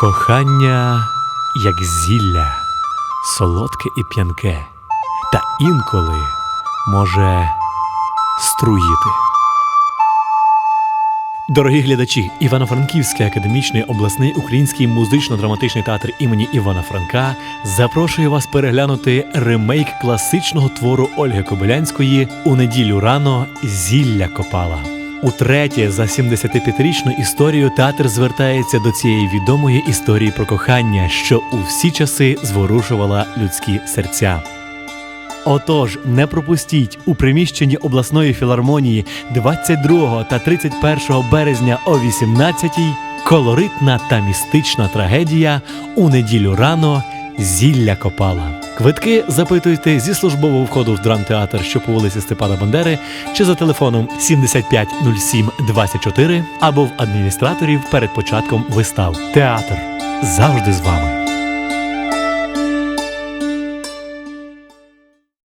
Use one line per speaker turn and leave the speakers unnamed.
Кохання, як зілля, солодке і п'янке, та інколи може струїти. Дорогі глядачі, Івано-Франківський академічний обласний український музично-драматичний театр імені Івана Франка запрошує вас переглянути ремейк класичного твору Ольги Кобилянської у неділю рано Зілля Копала. Утретє за 75-річну історію театр звертається до цієї відомої історії про кохання, що у всі часи зворушувала людські серця. Отож, не пропустіть у приміщенні обласної філармонії 22 та 31 березня о 18-й колоритна та містична трагедія у неділю рано Зілля Копала. Квитки запитуйте зі службового входу в драмтеатр, що по вулиці Степана Бандери, чи за телефоном 7507 24 або в адміністраторів перед початком вистав. Театр завжди з вами.